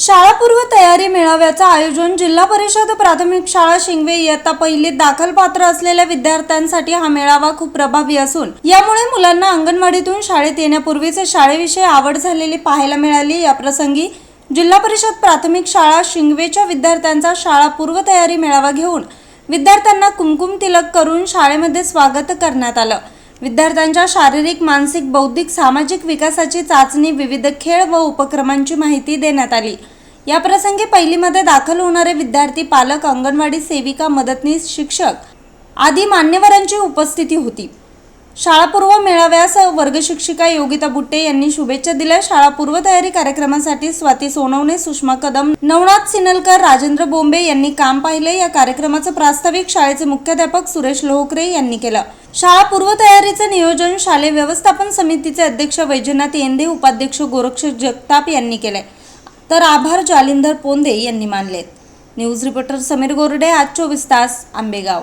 शाळापूर्व तयारी मेळाव्याचं आयोजन जिल्हा परिषद प्राथमिक शाळा शिंगवे इयत्ता पहिलीत दाखल पात्र असलेल्या विद्यार्थ्यांसाठी हा मेळावा खूप प्रभावी असून यामुळे मुलांना अंगणवाडीतून शाळेत येण्यापूर्वीच शाळेविषयी आवड झालेली पाहायला मिळाली. या प्रसंगी जिल्हा परिषद प्राथमिक शाळा शिंगवेच्या विद्यार्थ्यांचा शाळा पूर्व तयारी मेळावा घेऊन विद्यार्थ्यांना कुमकुम तिलक करून शाळेमध्ये स्वागत करण्यात आलं. विद्यार्थ्यांच्या शारीरिक मानसिक बौद्धिक सामाजिक विकासाची चाचणी विविध खेळ व उपक्रमांची माहिती देण्यात आली. या प्रसंगी पहिलीमध्ये दाखल होणारे विद्यार्थी पालक अंगणवाडी सेविका मदतनीस शिक्षक आदी मान्यवरांची उपस्थिती होती. शाळापूर्व मेळाव्यास वर्गशिक्षिका योगिता बुट्टे यांनी शुभेच्छा दिल्या. शाळापूर्व तयारी कार्यक्रमासाठी स्वाती सोनवणे सुषमा कदम नवनाथ सिनलकर राजेंद्र बोंबे यांनी काम पाहिले. या कार्यक्रमाचं प्रास्ताविक शाळेचे मुख्याध्यापक सुरेश लोहकरे यांनी केलं. शाळा पूर्वतयारीचे नियोजन शालेय व्यवस्थापन समितीचे अध्यक्ष वैजनाथ येंदे उपाध्यक्ष गोरक्ष जगताप यांनी केले. तर आभार जालिंदर पोंदे यांनी मानलेत. न्यूज रिपोर्टर समीर गोरडे आज चोवीस तास आंबेगाव.